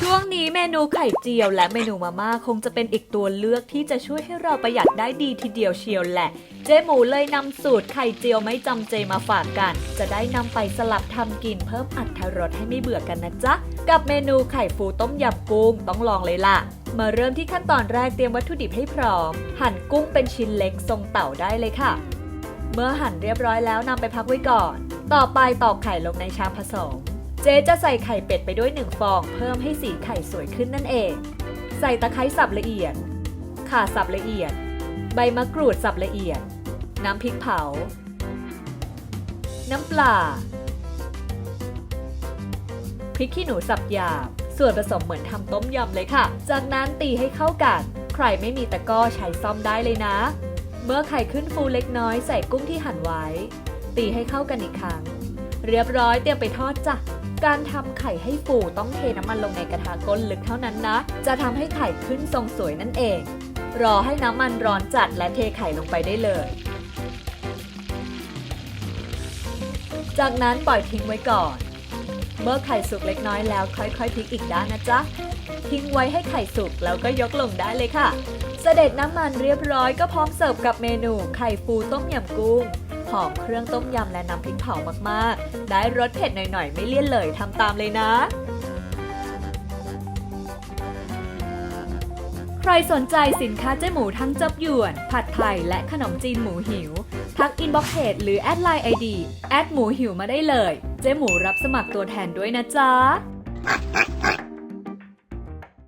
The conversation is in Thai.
ช่วงนี้เมนูไข่เจียวและเมนูมาม่าคงจะเป็นอีกตัวเลือกที่จะช่วยให้เราประหยัดได้ดีทีเดียวเชียวแหละ เจ๊หมูเลยนำสูตรไข่เจียวไม่จำเจมาฝากกัน จะได้นำไปสลับทำกินเพิ่มอัตรรสให้ไม่เบื่อกันนะจ๊ะ กับเมนูไข่ฟูต้มยำกุ้งต้องลองเลยล่ะ มาเริ่มที่ขั้นตอนแรกเตรียมวัตถุดิบให้พร้อม หั่นกุ้งเป็นชิ้นเล็กทรงเต่าได้เลยค่ะ เมื่อหั่นเรียบร้อยแล้วนำไปพักไว้ก่อน ต่อไปตอกไข่ลงในชามผสม เจ๊จะใส่ไข่เป็ดไปด้วยหนึ่งฟอง เพิ่มให้สีไข่สวยขึ้นนั่นเอง ใส่ตะไคร้สับละเอียด ข่าสับละเอียด ใบมะกรูดสับละเอียด น้ำพริกเผา น้ำปลา พริกขี้หนูสับหยาบ ส่วนผสมเหมือนทำต้มยำเลยค่ะ จากนั้นตีให้เข้ากัน ใครไม่มีตะก้อใช้ซ่อมได้เลยนะ เมื่อไข่ขึ้นฟูเล็กน้อยใส่กุ้งที่หั่นไว้ ตีให้เข้ากันอีกครั้ง เรียบร้อยเตรียมไปทอดจ้ะการทำไข่ให้ฟูต้องเทน้ำมันลงในกระทะก้นลึกเท่านั้นนะ จะทำให้ไข่ขึ้นทรงสวยนั่นเอง รอให้น้ำมันร้อนจัดและเทไข่ลงไปได้เลย จากนั้นปล่อยทิ้งไว้ก่อน เมื่อไข่สุกเล็กน้อยแล้วค่อยๆพลิกอีกด้านนะจ๊ะ ทิ้งไว้ให้ไข่สุกแล้วก็ยกลงได้เลยค่ะ เสด็จน้ำมันเรียบร้อยก็พร้อมเสิร์ฟกับเมนูไข่ฟูต้มยำกุ้ง อมเครื่องต้มยำและน้ำพริกเผามากๆ ได้รสเผ็ดหน่อยๆ ไม่เลี่ยนเลยทำตามเลยนะ ใครสนใจสินค้าเจ๊หมูทั้งจับหยวน ผัดไทยและขนมจีนหมูหิว ทักอินบ็อกเพจหรือแอดไลน์ไอดีแอดหมูหิวมาได้เลย เจ๊หมูรับสมัครตัวแทนด้วยนะจ๊ะ